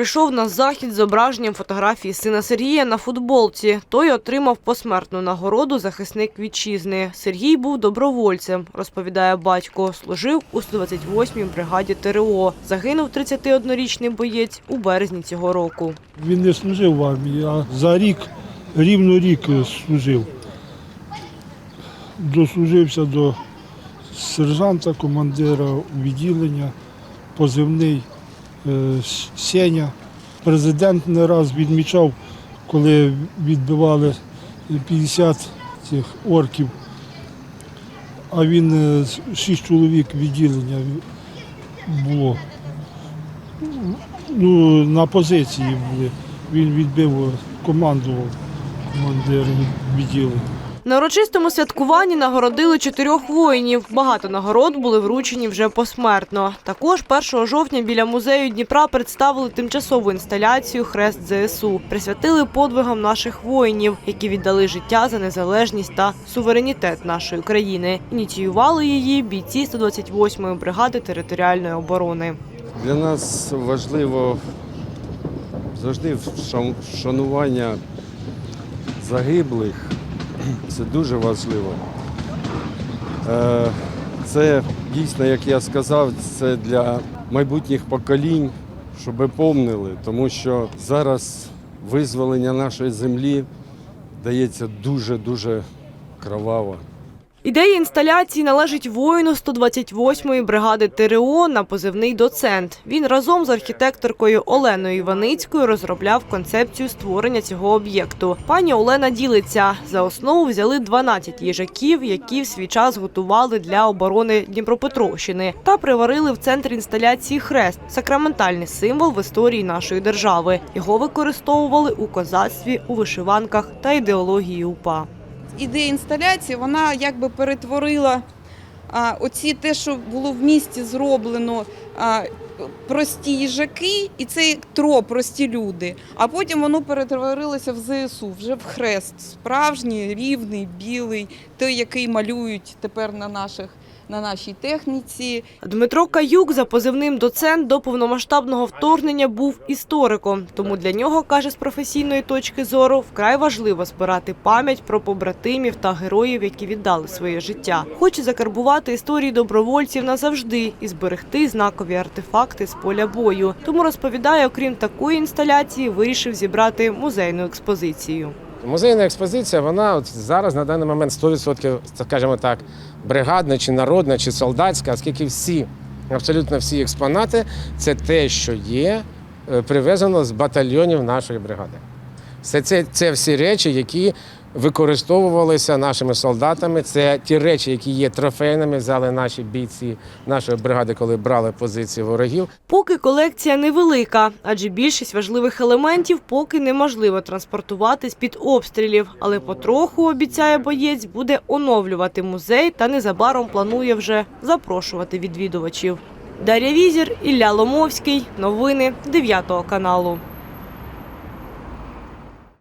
прийшов на захід з зображенням фотографії сина Сергія на футболці. Той отримав посмертну нагороду захисник вітчизни. Сергій був добровольцем, розповідає батько. Служив у 128-й бригаді ТРО. Загинув 31-річний боєць у березні цього року. Він не служив в армії, а за рік, рівно рік служив. Дослужився до сержанта, командира відділення, позивний Сеня. Президент не раз відмічав, коли відбивали 50 цих орків, а він е, шість чоловік відділення було. Ну, на позиції були. Він відбив, командував командир відділення. На урочистому святкуванні нагородили чотирьох воїнів. Багато нагород були вручені вже посмертно. Також 1 жовтня біля музею Дніпра представили тимчасову інсталяцію Хрест ЗСУ. Присвятили подвигам наших воїнів, які віддали життя за незалежність та суверенітет нашої країни. Ініціювали її бійці 128-ї бригади територіальної оборони. Для нас важливо завжди вшан- вшанування загиблих. Це дуже важливо. Е, Це дійсно, як я сказав, це для майбутніх поколінь, щоб помнили, тому що зараз визволення нашої землі дається дуже-дуже кроваво. Ідея інсталяції належить воїну 128-ї бригади ТРО на позивний доцент. Він разом з архітекторкою Оленою Іваницькою розробляв концепцію створення цього об'єкту. Пані Олена ділиться. За основу взяли 12 їжаків, які в свій час готували для оборони Дніпропетровщини, та приварили в центр інсталяції хрест сакраментальний символ в історії нашої держави. Його використовували у козацтві, у вишиванках та ідеології УПА. Ідея інсталяції вона якби перетворила оці те, що було в місті зроблено. Прості їжаки, і це тро, прості люди. А потім воно перетворилося в ЗСУ, вже в хрест. Справжній, рівний, білий, той, який малюють тепер на наших на нашій техніці. Дмитро Каюк за позивним доцент до повномасштабного вторгнення був істориком. Тому для нього, каже, з професійної точки зору вкрай важливо збирати пам'ять про побратимів та героїв, які віддали своє життя. Хоче закарбувати історії добровольців назавжди і зберегти знакові артефакти з поля бою. Тому розповідає, окрім такої інсталяції, вирішив зібрати музейну експозицію. Музейна експозиція, вона от зараз на даний момент 100%, скажімо так, бригадна, чи народна, чи солдатська, оскільки всі, абсолютно всі експонати це те, що є, е, привезено з батальйонів нашої бригади. Все це, це всі речі, які використовувалися нашими солдатами. Це ті речі, які є трофейними, взяли наші бійці нашої бригади, коли брали позиції ворогів. Поки колекція невелика, адже більшість важливих елементів поки неможливо транспортувати з-під обстрілів. Але потроху, обіцяє боєць, буде оновлювати музей та незабаром планує вже запрошувати відвідувачів. Дар'я Візір, Ілля Ломовський. Новини 9 каналу.